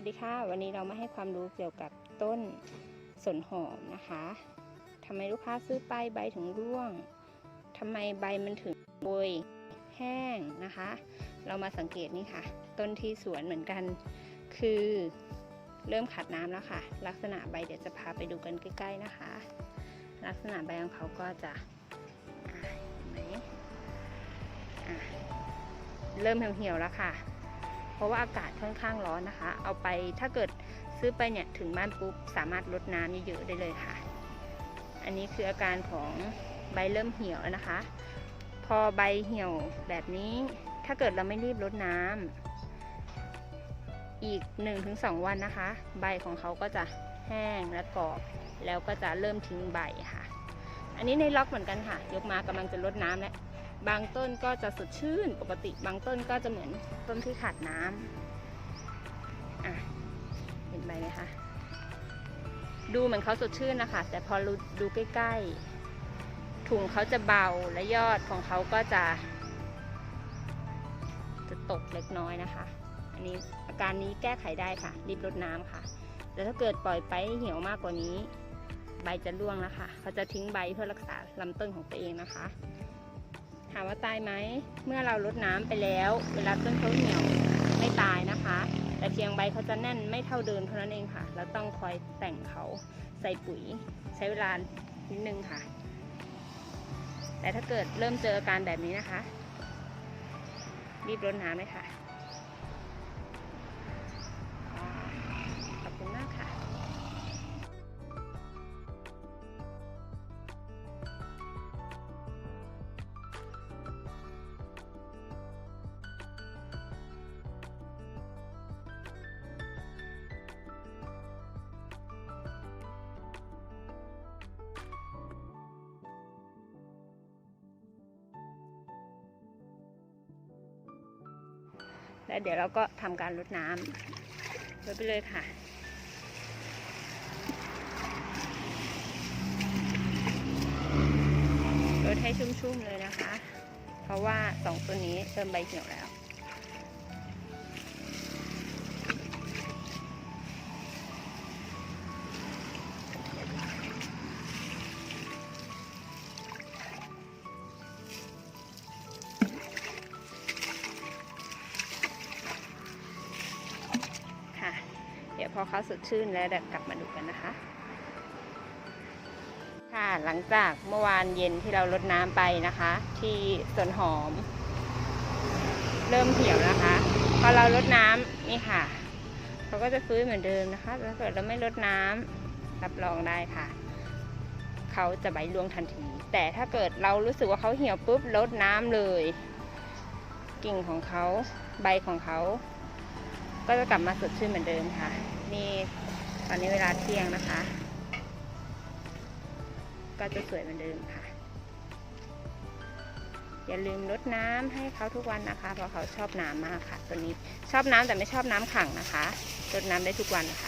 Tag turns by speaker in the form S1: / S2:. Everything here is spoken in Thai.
S1: วัสดีค่ะ วันนี้เรามาให้ความรู้เกี่ยวกับต้นสนหอมนะคะทำไมลูกค้าซื้อไปใบถึงร่วงทำไมใบมันถึงโบยแห้งนะคะ เรามาสังเกตนี่ค่ะ ต้นที่สวนเหมือนกัน คือเริ่มขาดน้ำแล้วค่ะ ลักษณะใบเดี๋ยวจะพาไปดูกันใกล้ ๆนะคะ ลักษณะใบของเขาก็จะเห็นไหมอะเริ่มเหี่ยวๆแล้วค่ะ เพราะว่าอากาศค่อนข้างร้อนนะคะ เอาไปถ้าเกิดซื้อไปเนี่ยถึงบ้านปุ๊บสามารถลดน้ำเยอะๆได้เลยค่ะ อันนี้คืออาการของใบเริ่มเหี่ยวแล้วนะคะ พอใบเหี่ยวแบบนี้ ถ้าเกิดเราไม่รีบลดน้ำอีก 1-2 วันนะคะ ใบของเขาก็จะแห้งและกรอบแล้วก็จะเริ่มทิ้งใบค่ะ อันนี้ในล็อกเหมือนกันค่ะ ยกมากำลังจะลดน้ำแล้ว บางต้นก็จะสดชื่นปกติบางต้นก็จะเหมือนต้นที่ขาดน้ำอะเห็นใบไหมคะดูเหมือนเขาสดชื่นนะคะ แต่พอดูดูใกล้ๆ ถุงเขาจะเบาและยอดของเขาก็จะ จะตกเล็กน้อยนะคะ อันนี้อาการนี้แก้ไขได้ค่ะ รีบรดน้ำค่ะ แต่ถ้าเกิดปล่อยไปเหี่ยวมากกว่านี้ ใบจะร่วงแล้วค่ะเขาจะทิ้งใบเพื่อรักษาลำต้นของตัวเองนะคะ ถามว่าตายไหม เมื่อเราลดน้ำไปแล้ว เวลาต้นเขาเหี่ยวไม่ตายนะคะ แต่เพียงใบเขาจะแน่นไม่เท่าเดิมเท่านั้นเองค่ะ เราต้องคอยแต่งเขาใส่ปุ๋ย ใช้เวลานิดนึงค่ะ แต่ถ้าเกิดเริ่มเจออาการแบบนี้นะคะ รีบรดน้ำเลยค่ะ แล้วเดี๋ยวเราก็ทำการรดน้ำไว้ไปเลยค่ะรดให้ชุ่มๆเลยนะคะ เพราะว่าสองตัวนี้เติมใบเขียวแล้ว พอเขาสดชื่นแล้วเดี๋ยวกลับมาดูกันนะคะ ค่ะหลังจากเมื่อวานเย็นที่เราลดน้ำไปนะคะ ที่สวนหอม เริ่มเหี่ยวนะคะ พอเราลดน้ำนี่ค่ะเขาก็จะฟื้นเหมือนเดิมนะคะแต่ถ้าเกิดเราไม่ลดน้ำรับรองได้ค่ะเขาจะใบรวงทันที แต่ถ้าเกิดเรารู้สึกว่าเขาเหี่ยวปุ๊บลดน้ำเลย กิ่งของเขาใบของเขาก็จะกลับมาสดชื่นเหมือนเดิมค่ะ นี่ตอนนี้เวลาเที่ยงนะคะ ก็จะสวยเหมือนเดิมค่ะ อย่าลืมรดน้ำให้เขาทุกวันนะคะ เพราะเขาชอบน้ำมากค่ะ ตัวนี้ชอบน้ำแต่ไม่ชอบน้ำขังนะคะรดน้ำได้ทุกวันค่ะ